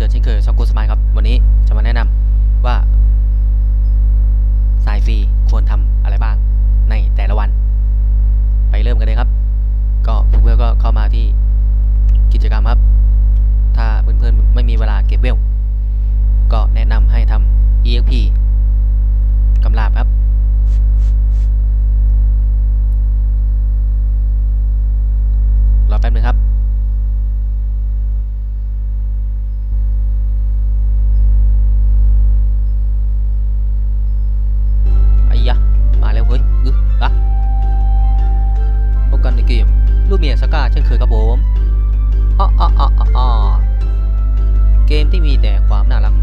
เสือเช่นเคยช่องกูสมายครับ วันนี้จะมาแนะนำ ช่นเคยครับผมอ๋ออ๋ออ๋อเกมที่มีแต่ความน่ารัก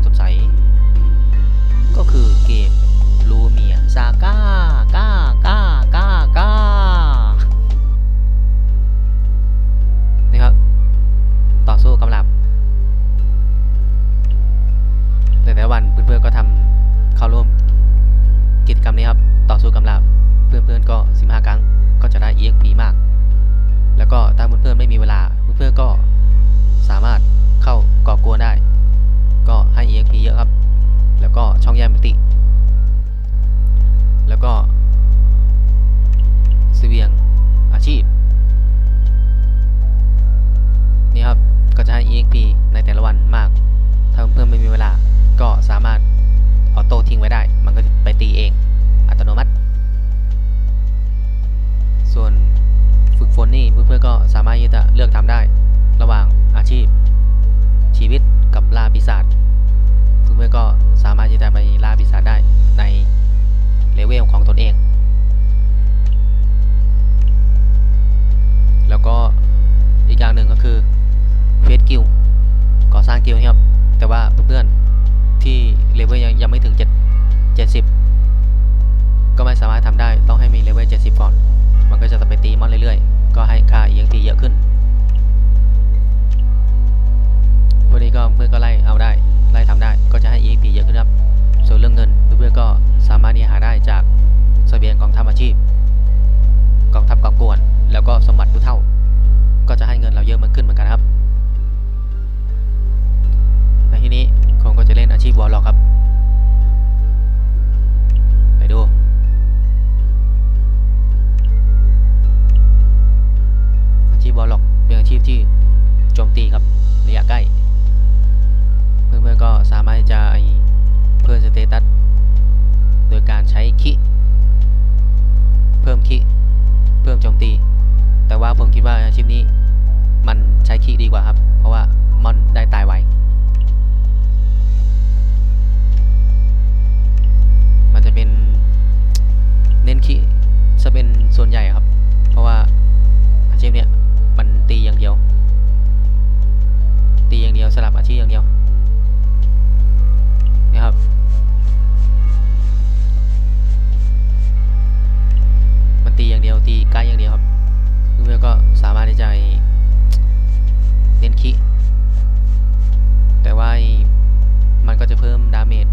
เพื่อก็สามารถเข้าก่อกวได้ ก็ให้ EXP เยอะครับ แล้วก็ช่องแยกมิติ ยังไม่ถึง7 70 ก็ไม่สามารถทำได้ต้องให้มีเลเวล70 ก่อน มันก็จะไปตีมอนเรื่อยๆ ก็ให้ค่า EXP เยอะขึ้นวันนี้ก็เพื่อก็ไล่เอาได้ ไล่ทำได้ก็จะให้อี EXP เยอะขึ้นครับ ส่วนเรื่องเงินเพื่อนก็สามารถที่หาได้จากสเสบียงกองทัพอาชีพ กองทัพกอบกวน แล้วก็สมบัติผู้เท่า ก็จะให้เงินเราเยอะมันขึ้นเหมือนกันครับ จะเพิ่มดาเมจ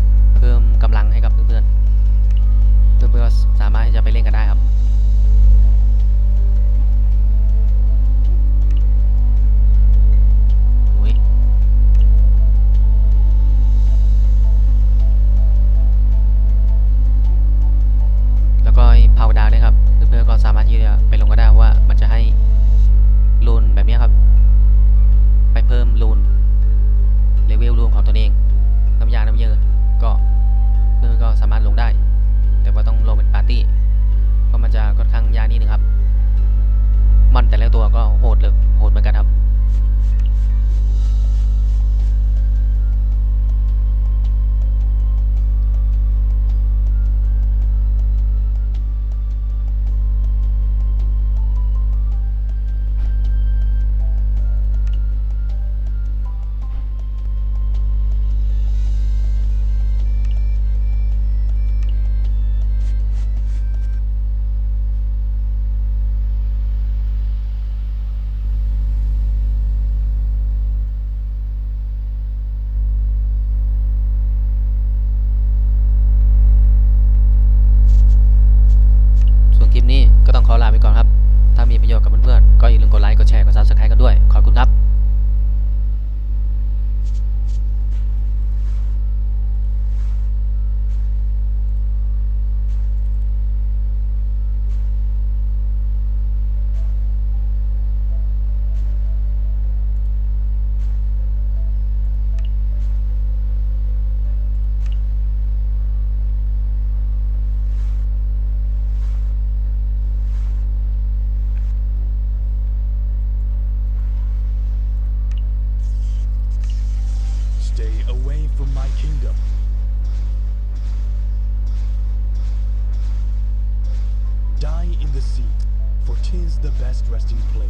kingdom.